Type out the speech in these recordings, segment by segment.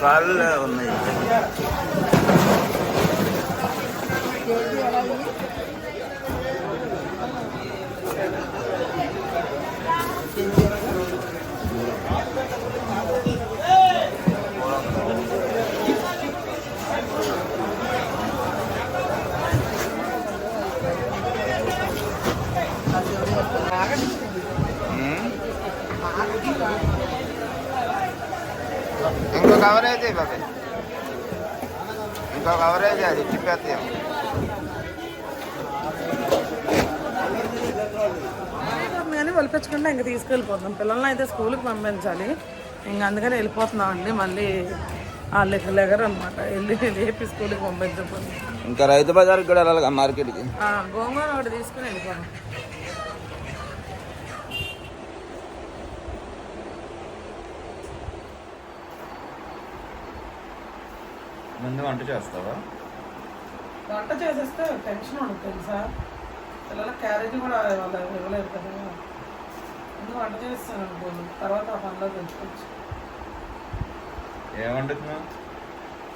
కాళ్ళు ఉన్నాయి ఇంకో కవర్ అయితే బాబాయ్. ఇంకో కవర్ అయితే అది తిప్పేస్తాం. కానీ ఇంక తీసుకెళ్ళిపోతున్నాం. పిల్లల్ని అయితే స్కూల్కి పంపించాలి. ఇంక అందుకని వెళ్ళిపోతున్నాం అండి. మళ్ళీ వాళ్ళు ఇక్కడ లెగరు అనమాట వెళ్ళి లేపి స్కూల్కి పంపించకపోతే. ఇంకా రైతు బజార్కి కూడా వెళ్ళాలి మార్కెట్కి? గోంగూర ఒకటి తీసుకుని వెళ్ళిపోయాం ముందు వంట చేస్తావా? వంట చేసేస్తే టెన్షన్ ఉండదు తెలుసా? పిల్లల క్యారేజ్ కూడా వాళ్ళ ఇవ్వలేదు కదా. ముందు వంట చేస్తాను అనుకోను తర్వాత ఆ పనిలో తెచ్చుకోవచ్చు. ఏమంటున్నావు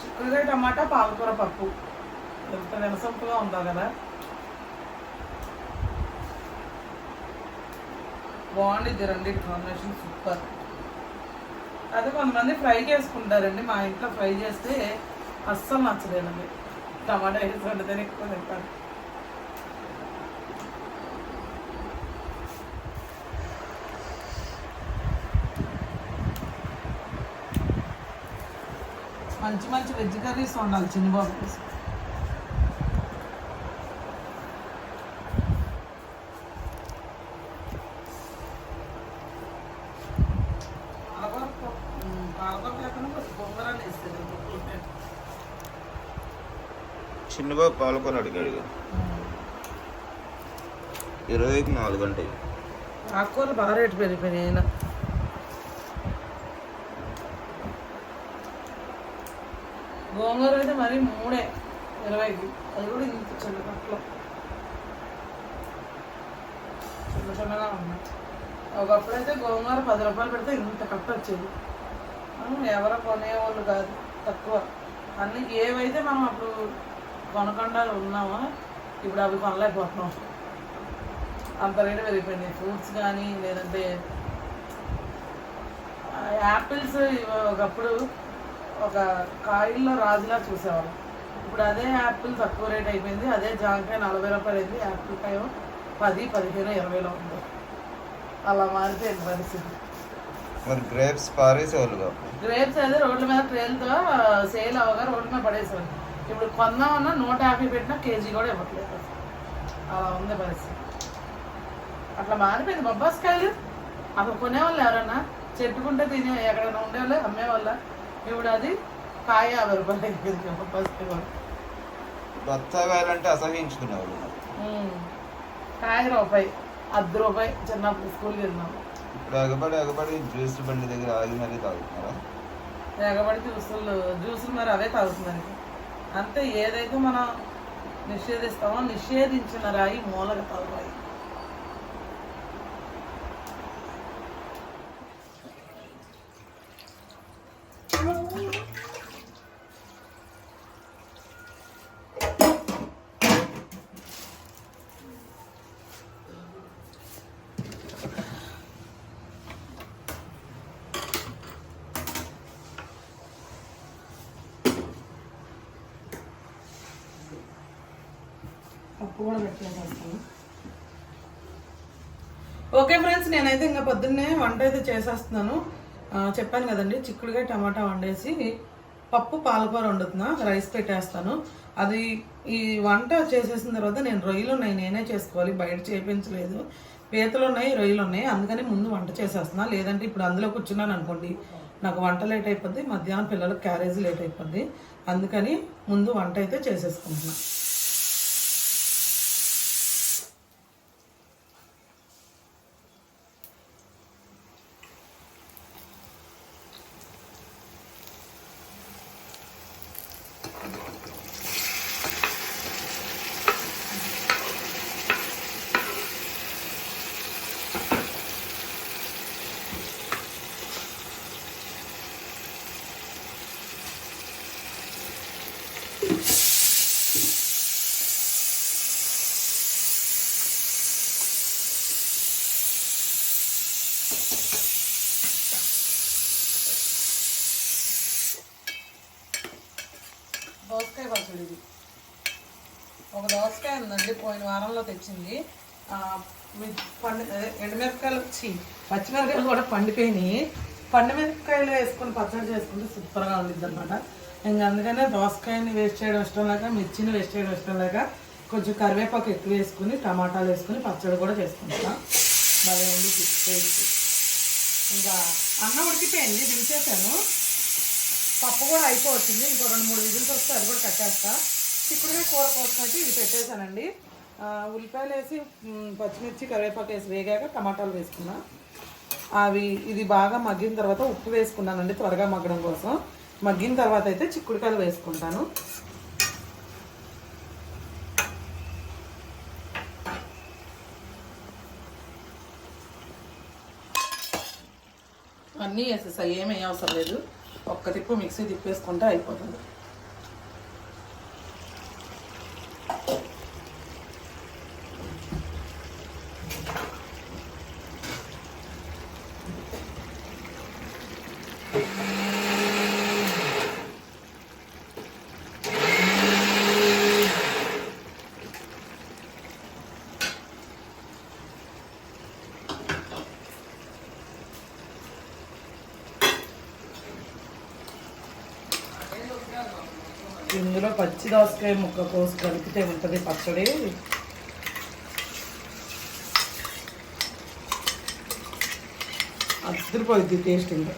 చిక్కుడుగా టమాటా పాలకూర పప్పు. ఎంత వినసొంపుగా ఉందో కదా. బాగుండిద్ది రెండు కాంబినేషన్ సూపర్ అదే కొంతమంది ఫ్రై చేసుకుంటారండి మా ఇంట్లో ఫ్రై చేస్తే అస్సలు నచ్చలేదండి టమాటా వేసి వండితేనే ఎక్కువ తింటాను. మంచి మంచి వెజ్ కర్రీస్ వండాలి చిన్నబాబు కోసం పాలకూర పప్పు- ఉమ్, పాలకూర లేకుండా కొంచెం గోంగూర వేస్తారు చిన్నబాబు పాల్గొని అడిగాడు. ఇరవైకి నాలుగు గంటలు. ఆకుకూరలు బాగా రేటు పెరిగిపోయినాయి అయినా గోంగూర అయితే మరి మూడే ఇరవైకి అది కూడా ఇంత చిన్న కట్టలో చిన్న చిన్నగా ఉన్నాయి. ఒకప్పుడైతే గోంగూర పది రూపాయలు పెడితే ఇంత కట్ట వచ్చేది. మనం ఎవరో కొనేవాళ్ళు కాదు తక్కువ. అన్ని ఏవైతే మనం అప్పుడు కొనకుండా ఉన్నామో? ఇప్పుడు అవి కొనలేకపోతున్నాం. అంత రేటు పెరిగిపోయినాయి. ఫ్రూట్స్ కానీ లేదంటే యాపిల్స్ ఒకప్పుడు ఒక కాయల్లో రాజులా చూసేవాళ్ళం. ఇప్పుడు అదే యాపిల్ తక్కువ రేట్ అయిపోయింది. అదే జాంకాయ నలభై రూపాయలు అయింది. యాపిల్ కాయ పది పదిహేను ఇరవైలో ఉంది. అలా మారిపోయింది పరిస్థితి. మరి గ్రేప్స్ పారేసేవాళ్ళు గ్రేప్స్ అయితే రోడ్ల మీద ట్రైన్తో సేల్ అవ్వగా రోడ్ల మీద పడేసేవాళ్ళు. ఇప్పుడు కొందామన్నా నూట యాభై పెట్టినా కేజీ కూడా ఇవ్వట్లేదు. అలా ఉంది పరిస్థితి. అట్లా మారిపోయింది బొబ్బాస్కాయలు. అప్పుడు కొనేవాళ్ళు ఎవరన్నా? చెట్టుకుంటే తినే ఎక్కడైనా ఉండేవాళ్ళు? అమ్మేవాళ్ళ? ఇప్పుడు అది కాయ యాభై రూపాయలు అయిపోయింది బొబ్బాస్కాయ కూడా. బత్తాకాయలంటే అసహించుకునేవాళ్ళు. కాయ రూపాయి అర్ధ రూపాయి చిన్నప్పుడు స్కూల్కి వెళ్ళినాం. ఇప్పుడు ఎగబడి ఎగబడి జ్యూస్ బండి దగ్గర ఆగి మరీ తాగుతున్నారా? ఎగబడి జ్యూసులు జ్యూసులు మరి అవే తాగుతున్నారు. అంతే ఏదైతే మనం నిషేధిస్తామో నిషేధించిన రాయి మూలక తలరాయి పప్పు కూడా పెట్టేసేస్తాను. ఓకే ఫ్రెండ్స్ నేనైతే ఇంకా పొద్దున్నే వంట అయితే చేసేస్తున్నాను. చెప్పాను కదండి చిక్కుడుకాయ టమాటా వండేసి పప్పు పాలకూర వండుతున్నా రైస్ పెట్టేస్తాను. అది ఈ వంట చేసేసిన తర్వాత నేను రొయ్యలు ఉన్నాయి నేనే చేసుకోవాలి బయట చేయించలేదు పీతలు ఉన్నాయి రొయ్యలు ఉన్నాయి అందుకని ముందు వంట చేసేస్తున్నా. లేదంటే ఇప్పుడు అందులో కూర్చున్నాను అనుకోండి నాకు వంట లేట్ అయిపోద్ది మధ్యాహ్నం పిల్లలకు క్యారేజ్ లేట్ అయిపోద్ది. అందుకని ముందు వంట అయితే చేసేసుకుంటున్నాను దోసకాయ పచ్చడి ఇది. ఒక దోసకాయ ఉందండి పోయిన వారంలో తెచ్చింది. పండు ఎండుమిరపకాయలు వచ్చి పచ్చిమిరపకాయలు కూడా పండిపోయినాయి. పండుమిరపకాయలు వేసుకొని పచ్చడి చేసుకుంటే సూపర్గా ఉండిద్ది అనమాట ఇంకా అందుకనే దోసకాయని వేస్ట్ చేయడం ఇష్టం లేక మిర్చిని వేస్ట్ చేయడం ఇష్టం లేక కొంచెం కరివేపాకు ఎక్కువ వేసుకుని టమాటాలు వేసుకుని పచ్చడి కూడా చేసుకుంటాం భలే ఉంది టేస్ట్. ఇంకా అన్నం ఉడికిపోయింది దించేసాను పప్పు కూడా అయిపోవచ్చింది ఇంకో రెండు మూడు విజిల్స్ వస్తే అది కూడా కట్టేస్తా. చిక్కుడుగా కూర కోసినట్టు ఇది పెట్టేశానండి. ఉల్లిపాయలు వేసి పచ్చిమిర్చి కరివేపాకు వేసి వేగాక టమాటాలు వేసుకున్నా. అవి ఇది బాగా మగ్గిన తర్వాత ఉప్పు వేసుకున్నానండి త్వరగా మగ్గడం కోసం. మగ్గిన తర్వాత అయితే చిక్కుడుకాయలు వేసుకుంటాను. అన్నీ వేసేసాయి ఏమీ అవసరం లేదు. ఒక్క తిప్పు మిక్సీ తిప్పేసుకుంటే అయిపోతుంది. దోసకాయ ముక్క కోసి కలిపితే ఉంటుంది పచ్చడి. అద్దరిపోయింది టేస్ట్ ఇంకా.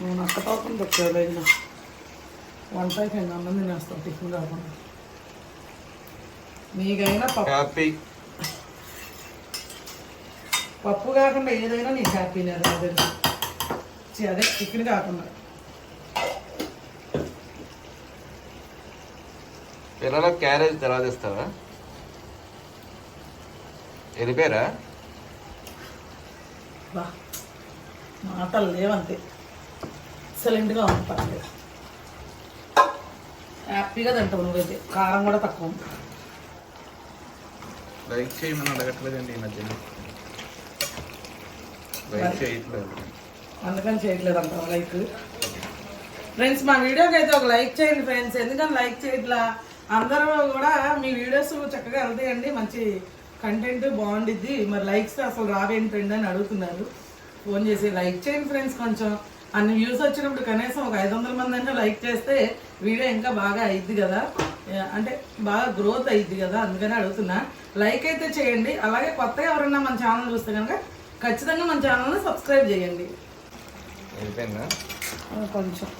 నువ్వు నక్క తోపం తెచ్చావు వంట అయిపోయింది అన్నం తినేస్తావు టిఫిన్ కాకుండా. నీకైనా పప్పు. హ్యాపీ పప్పు కాకుండా ఏదైనా నీకు హ్యాపీనే ఛీ, అదే చికెన్ కాకుండా. పిల్లలకు క్యారేజ్ తర్వాత ఇస్తావా? వెళ్ళిపోయారా మాటలు లేవంతే ఎక్సలెంట్గా ఉంది పర్లేదు. హ్యాపీగా తింటావు నువ్వైతే. కారం కూడా తక్కువ ఉంది. లైక్ చేయమని అడగట్లేదండి ఈ మధ్యన. లైక్ చేయట్లేదు. అందుకని చేయట్లేదు అంటావు లైక్. ఫ్రెండ్స్ మా వీడియోకి అయితే ఒక లైక్ చేయండి ఫ్రెండ్స్. ఎందుకని లైక్ చేయట్లా? అందరూ కూడా మీ వీడియోస్ చక్కగా వెళ్తాయండి. మంచి కంటెంట్ బాగుండిద్ది. మరి లైక్స్ అసలు రావేంటి ఫ్రెండ్ అని అడుగుతున్నారు. ఫోన్ చేసి లైక్ చేయండి ఫ్రెండ్స్ కొంచెం. అన్ని వ్యూస్ వచ్చినప్పుడు కనీసం ఒక ఐదు వందల మంది అంటే లైక్ చేస్తే వీడియో ఇంకా బాగా అయ్యిద్ది కదా. అంటే బాగా గ్రోత్ అయ్యిద్ది కదా. అందుకని అడుగుతున్నా. లైక్ అయితే చేయండి. అలాగే కొత్తగా ఎవరైనా మన ఛానల్ చూస్తే కనుక ఖచ్చితంగా మన ఛానల్ని సబ్స్క్రైబ్ చేయండి. కొంచెం.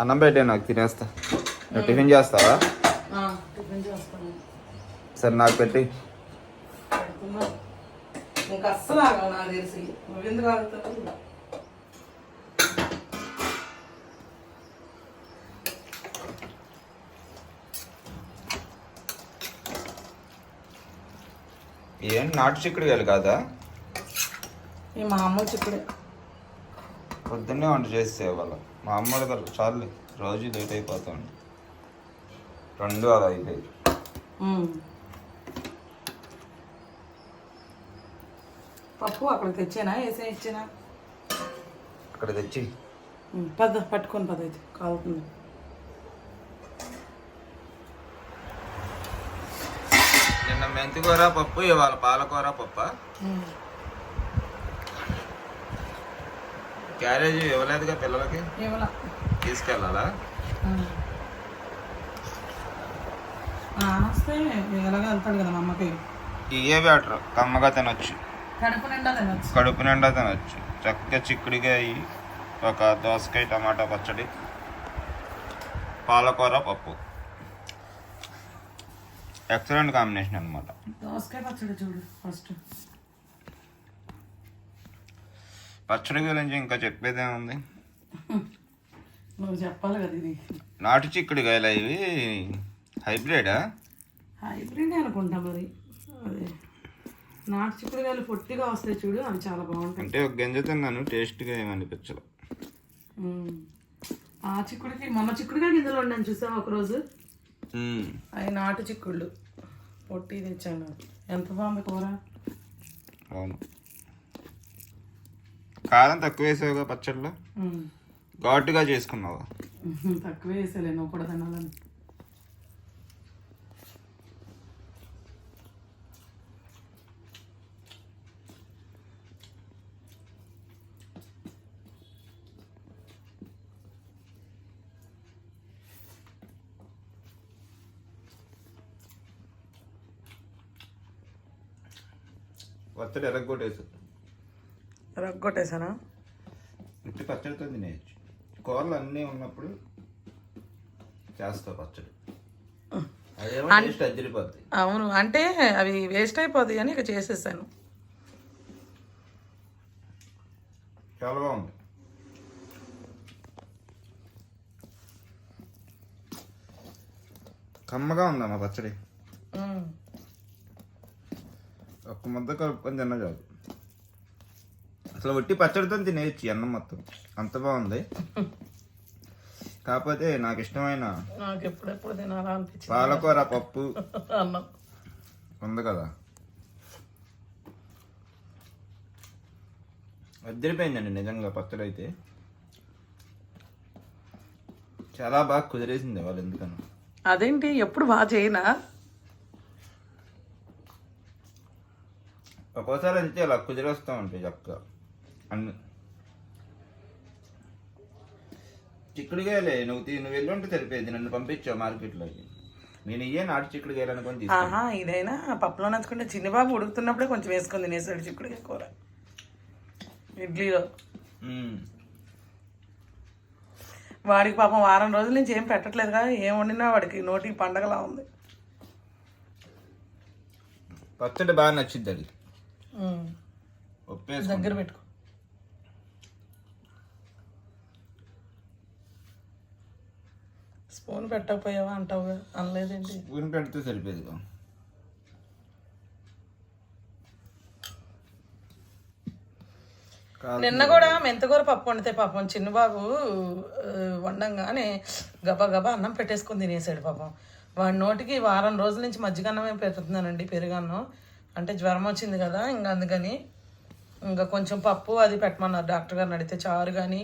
అన్నం పెట్టే నాకు తినేస్తా. నువ్వు టిఫిన్ చేస్తావా? సరే నాకు పెట్టి. ఏం నాటు చిక్కుడు కాదా? ఈ మా అమ్మ చిక్కుడే పొద్దున్నే వంట చేసే వాళ్ళ మా అమ్మ గారు చాలు రోజు లేట్ అయిపోతుంది. రెండు అలా అయిపోయి. పప్పు అక్కడ తెచ్చానా? వేసే ఇచ్చానా? అక్కడ తెచ్చి. పద పట్టుకొని పద అయితే కాలుతుంది. నిన్న మెంతికూర పప్పు ఇవాళ పాలకూర పప్ప? క్యారేజ్ ఇవ్వలేదుగా పిల్లలకి? తీసుకెళ్ళాలా? ఇవే బెటర్ కమ్మగా తినొచ్చు. కడుపు నిండా తినచ్చు. కడుపు నిండా తినచ్చు. చక్కగా చిక్కుడికాయ ఒక దోసకాయ టమాటా పచ్చడి పాలకూర పప్పు. ఎక్సలెంట్ కాంబినేషన్ అనమాట దోసకాయ పచ్చడి చూడు ఫస్ట్. పచ్చడి గురించి ఇంకా చెప్పేది ఏముంది? నువ్వు చెప్పాలి కదా ఇది. నాటు చిక్కుడుకాయలు ఇవి? హైబ్రిడా? హైబ్రిడ్ అనుకుంటా మరి. అదే. నాటు చిక్కుడుకాయలు పొట్టిగా వస్తాయి చూడు అవి చాలా బాగుంటాయి. అంటే ఒక గింజ తిన్నాను టేస్ట్గా ఏమనిపించదు. ఆ చిక్కుడికి మొన్న చిక్కుడుకాయ గింజలు ఉండాను చూసావా ఒకరోజు. అవి నాటు చిక్కుళ్ళు. పొట్టి తెచ్చాను. ఎంత బాగుంది కూర? అవును. కారం తక్కువ వేసావుగా పచ్చడిలో. ఘాటుగా చేసుకున్నావా? తక్కువే వేసేలే నువ్వు కూడా తినాలని. పచ్చడి ఎరగొట్టేసు రగ్గొట్టేసానా? ఇంటి పచ్చడితో తినేయచ్చు. కూరలు అన్నీ ఉన్నప్పుడు చేస్తావు పచ్చడి. అవును అంటే అవి వేస్ట్ అయిపోతాయి అని ఇక చేసేసాను. చాలా బాగుంది. కమ్మగా ఉందమ్మా పచ్చడి. ఒక్క ముద్ద కలుపుకొని తిన్నా చాలు. అసలు వట్టి పచ్చడితో తినేయచ్చు అన్నం మొత్తం. అంత బాగుంది. కాకపోతే నాకు ఇష్టమైన నాకు ఎప్పుడెప్పుడు పాలకూర పప్పు. అన్నం. ఉంది కదా. అద్దరిపోయిందండి నిజంగా పచ్చడి అయితే చాలా బాగా కుదిరేసింది వాళ్ళు ఎందుకన్నా అదేంటి? ఎప్పుడు బాగా చేయనా? ఒక్కోసారి అంతే అలా కుదిరేస్తూ ఉంటాయి చక్కగా. అన్ని. చిక్కుడుగాయలే నువ్వు నువ్వు వెళ్ళుంటే సరిపోయేది నన్ను పంపించావు మార్కెట్లోకి. నేను ఇయ్యే నాటు చిక్కుడుగాయలు అనుకొని ఆహా ఇదైనా పప్పులో నంచుకుంటే చిన్నబాబు ఉడుకుతున్నప్పుడే కొంచెం వేసుకొని తినేసాడు చిక్కుడుకాయ కూర. ఇడ్లీలో. వాడికి పాపం వారం రోజుల నుంచి ఏం పెట్టట్లేదుగా ఏం వండినా వాడికి నోటికి పండగలా ఉంది. పచ్చడి బాగా నచ్చింది అది. దగ్గర పెట్టుకో. స్పూన్ పెట్టకపోయావా అంటావుగా అనలేదేంటి? స్పూన్ పెడితే సరిపోయేదిగా. కాదు. నిన్న కూడా మెంతకూర పప్పు వండితే పాపం చిన్నబాబు వండంగానే గబా గబా అన్నం పెట్టేసుకొని తినేసాడు పాపం. వాడి నోటికి వారం రోజుల నుంచి మజ్జిగ అన్నమే పెడుతున్నానండి పెరుగన్నం. అంటే జ్వరం వచ్చింది కదా ఇంకా అందుకని. ఇంకా కొంచెం పప్పు అది పెట్టమన్నారు డాక్టర్ గారిని అడిగితే చారు కానీ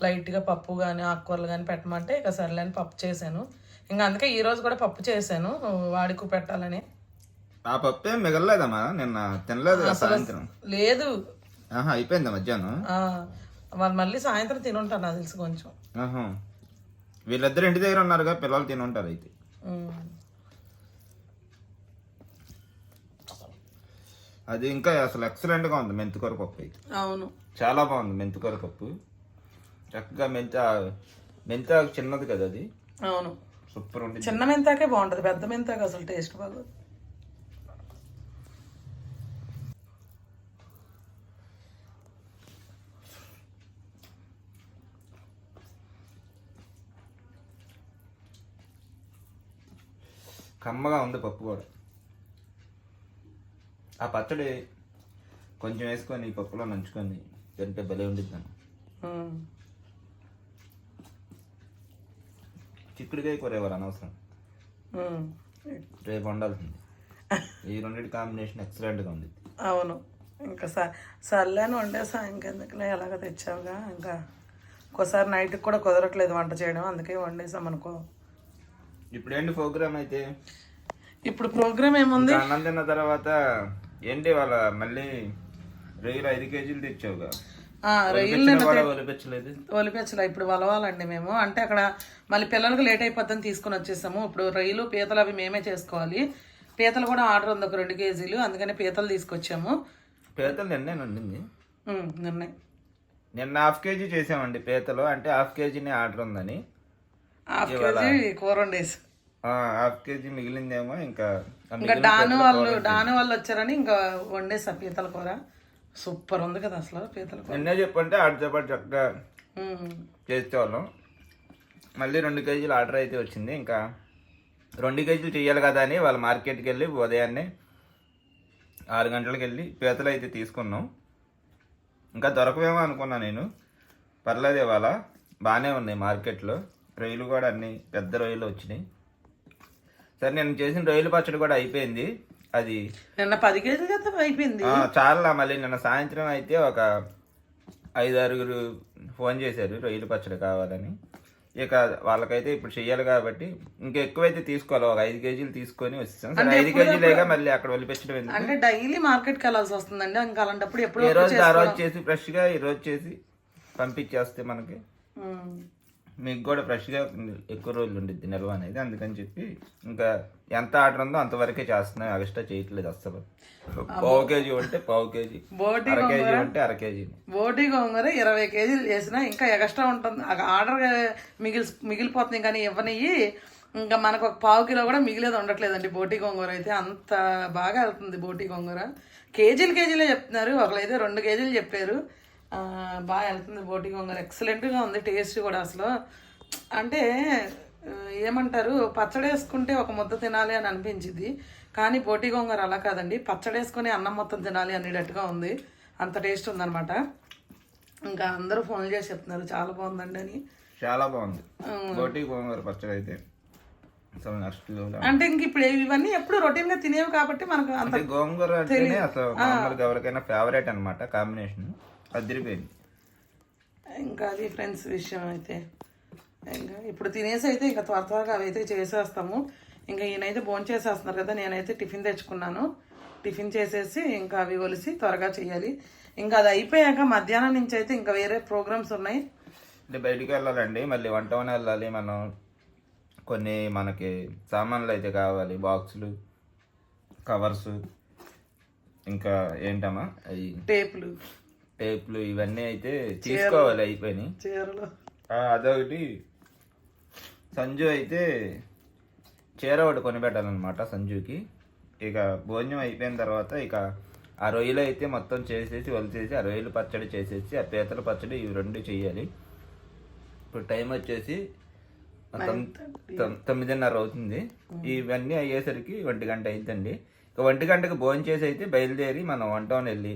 లైట్గా పప్పు కానీ ఆకుకూరలు కానీ పెట్టమంటే ఇక సర్లేని పప్పు చేశాను. ఇంకా అందుకే ఈ రోజు కూడా పప్పు చేశాను. వాడికి పెట్టాలని ఆ పప్పు ఏం మిగలలేదమ్మా. నిన్న తినలేదు సాయంత్రం. లేదు. ఆహా అయిపోయిందా మధ్యాహ్నం? వాళ్ళు మళ్ళీ సాయంత్రం తినుంటారు నాకు తెలిసి కొంచెం. ఆహా. వీళ్ళిద్దరు ఇంటి దగ్గర ఉన్నారుగా పిల్లలు తిని ఉంటారు అయితే. అది ఇంకా అసలు excellent గా ఉంది మెంతికూర పప్పు అయితే. అవును. చాలా బాగుంది మెంతికూర పప్పు. చక్కగా మెంత మెంత చిన్నది కదా అది? అవును. సూపర్ ఉంది చిన్న మెంతాకే బాగుంటది. పెద్ద మెంతాక అసలు టేస్ట్ బాగోదు. కమ్మగా ఉంది పప్పు కూడా. ఆ పచ్చడి కొంచెం వేసుకొని పప్పులో నంచుకొని తింటే భలే ఉండిద్దాను చిక్కుడుకాయ కూర ఎవరు అనవసరం. రేపు వండాల్సింది. ఈ రెండింటి కాంబినేషన్ ఎక్సలెంట్గా ఉంది. అవును. ఇంకా స సర్లేని వండేసా ఇంకెందుకులే ఎలాగ తెచ్చావుగా. ఇంకా ఒక్కోసారి నైట్కి కూడా కుదరట్లేదు వంట చేయడం. అందుకే వండేసాం అనుకో ఇప్పుడు ఏంటి ప్రోగ్రామ్ అయితే? ఇప్పుడు ప్రోగ్రామ్ ఏముంది? అన్నం తిన్న తర్వాత ఏంటి వాళ్ళ మళ్ళీ రొయ్యలు ఐదు కేజీలు తెచ్చావుగా? ఒలిపించలే ఇప్పుడు వలవాలండి మేము. అంటే అక్కడ మళ్ళీ పిల్లలకు లేట్ అయిపోద్దని తీసుకుని వచ్చేసాము. ఇప్పుడు రొయ్యలు పీతలు అవి మేమే చేసుకోవాలి. పీతలు కూడా ఆర్డర్ ఉంది ఒక రెండు కేజీలు. అందుకని పీతలు తీసుకొచ్చాము. పీతలు నిన్నే? ఉండింది ఉమ్, నిర్ణయం నిన్న హాఫ్ కేజీ చేసామండి పీతలు. అంటే హాఫ్ కేజీని ఆర్డర్ ఉందని. హాఫ్ కేజీ కూర వండేసి. హాఫ్ కేజీ మిగిలిందేమో ఇంకా. ఇంకా డాను వాళ్ళు డాను వాళ్ళు వచ్చారని ఇంకా వండేసా పీతల కూర. సూపర్ ఉంది కదా అసలు పీతల కూర నిన్నే చెప్పంటే ఆడితో పాటు చక్కగా. చేసేవాళ్ళం. మళ్ళీ రెండు కేజీలు ఆర్డర్ అయితే వచ్చింది ఇంకా రెండు కేజీలు చేయాలి కదా అని వాళ్ళ మార్కెట్కి వెళ్ళి ఉదయాన్నే ఆరు గంటలకు వెళ్ళి పీతలు అయితే తీసుకున్నాం. ఇంకా దొరకవేమో అనుకున్నా నేను. పర్లేదు ఇవాళ బాగానే ఉన్నాయి మార్కెట్లో. రొయ్యలు కూడా అన్ని పెద్ద రొయ్యలు వచ్చినాయి. సరే నేను చేసిన రొయ్యల పచ్చడి కూడా అయిపోయింది. అది. నిన్న పది కేజీలు కదా అయిపోయింది. చాలా మళ్ళీ నిన్న సాయంత్రం అయితే ఒక ఐదు ఆరుగురు ఫోన్ చేశారు రొయ్యల పచ్చడి కావాలని. ఇక వాళ్ళకైతే ఇప్పుడు చెయ్యాలి కాబట్టి ఇంకా ఎక్కువైతే తీసుకోవాలి ఒక ఐదు కేజీలు తీసుకొని వచ్చేసాం. ఐదు కేజీలేగా మళ్ళీ అక్కడ వదిలిపెట్టడం అంటే డైలీ మార్కెట్కి వెళ్ళాల్సి వస్తుందండి ఇంకా అలాంటప్పుడు ఎప్పుడు ఈ రోజు ఆ రోజు చేసి ఫ్రెష్గా ఈ రోజు చేసి పంపించేస్తే మనకి. మీకు కూడా ఫ్రెష్గా ఎక్కువ రోజులు ఉండిద్ది నిల్వ అనేది. అందుకని చెప్పి ఇంకా ఎంత ఆర్డర్ ఉందో అంతవరకే చేస్తున్నాం. ఎక్స్ట్రా చేయట్లేదు అసలు పావు కేజీ ఉంటే పావు కేజీ బోటి అర కేజీ ఉంటే అర కేజీ. బోటి గోంగూర ఇరవై కేజీలు చేసినా ఇంకా ఎక్స్ట్రా ఉంటుంది. ఆర్డర్ మిగిలి మిగిలిపోతుంది కానీ ఇవ్వనియ్యి. ఇంకా మనకు ఒక పావు కిలో కూడా మిగిలేదు ఉండట్లేదండి బోటి గోంగూర అయితే. అంత బాగా వెళ్తుంది బోటి గోంగూర. కేజీలు కేజీలే చెప్తున్నారు. ఒకరైతే రెండు కేజీలు చెప్పారు. బాగా వెళ్తుంది బోటి గోంగూర ఎక్సలెంట్గా ఉంది టేస్ట్ కూడా అసలు. అంటే ఏమంటారు పచ్చడి వేసుకుంటే ఒక ముద్ద తినాలి అని అనిపించింది. కానీ బోటి గోంగూర అలా కాదండి. పచ్చడి వేసుకొని అన్నం మొత్తం తినాలి అనేటట్టుగా ఉంది. అంత టేస్ట్ ఉందన్నమాట. ఇంకా అందరూ ఫోన్లు చేసి చెప్తున్నారు చాలా బాగుందండి అని. చాలా బాగుంది. బోటి గోంగూర పచ్చడి అయితే అంటే ఇంక ఇప్పుడు ఇవన్నీ ఎప్పుడు రొటీన్గా తినేవి కాబట్టి మనకు అంత గోంగూర ఎవరికైనా ఫేవరెట్ అనమాట కాంబినేషన్ అదిరిపోయింది. ఇంకా అది ఫ్రెండ్స్ విషయం అయితే. ఇంకా ఇప్పుడు తినేసి అయితే ఇంకా త్వర త్వరగా అవి అయితే చేసేస్తాము. ఇంకా ఈయనైతే భోజనం చేసేస్తున్నారు కదా నేనైతే టిఫిన్ తెచ్చుకున్నాను. టిఫిన్ చేసేసి ఇంకా అవి ఒలిసి త్వరగా చేయాలి. ఇంకా అది అయిపోయాక మధ్యాహ్నం నుంచి అయితే ఇంకా వేరే ప్రోగ్రామ్స్ ఉన్నాయి. అంటే బయటికి వెళ్ళాలండి మళ్ళీ వంట వెళ్ళాలి మనం కొన్ని మనకి సామాన్లు అయితే కావాలి బాక్సులు కవర్స్ ఇంకా ఏంటమ్మా? అవి టేపులు. టేప్లు ఇవన్నీ అయితే తీసుకోవాలి అయిపోయినాయి. చీరలు. అదొకటి. సంజు అయితే చీర ఒకటి కొనిపెట్టాలన్నమాట సంజుకి. ఇక భోజనం అయిపోయిన తర్వాత ఇక ఆ రొయ్యలు అయితే మొత్తం చేసేసి వలిచేసి ఆ రొయ్యలు పచ్చడి చేసేసి ఆ పీతల పచ్చడి ఇవి రెండు చెయ్యాలి ఇప్పుడు టైం వచ్చేసి తొమ్- తొమ్- తొమ్మిదిన్నర అవుతుంది. ఇవన్నీ అయ్యేసరికి ఒంటి గంట అయిద్దండి. ఇక ఒంటి గంటకి భోజనం చేసి అయితే బయలుదేరి మనం వంటని వెళ్ళి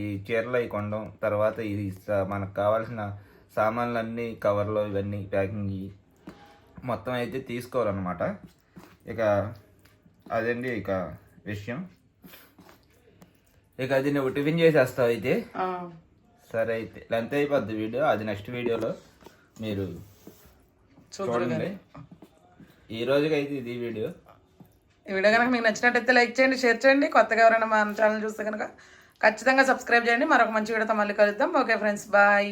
ఈ చీరలు అవి కొనడం తర్వాత ఇది మనకు కావాల్సిన సామాన్లన్నీ కవర్లో ఇవన్నీ ప్యాకింగ్ మొత్తం అయితే తీసుకోవాలన్నమాట. ఇక అదండి ఇక విషయం. ఇక అది నువ్వు టిఫిన్ చేసేస్తావు అయితే? సరే అయితే. లెంత్ అయిపోద్ది వీడియో. అది నెక్స్ట్ వీడియోలో మీరు చూడండి. ఈ రోజుకి అయితే ఇది వీడియో. ఈ వీడియో కనుక మీకు నచ్చినట్టయితే లైక్ చేయండి షేర్ చేయండి. కొత్తగా ఎవరైనా మన ఛానల్ చూస్తే కనుక ఖచ్చితంగా సబ్స్క్రైబ్ చేయండి. మరొక మంచి వీడియోతో మళ్ళీ కలుద్దాం. Okay friends bye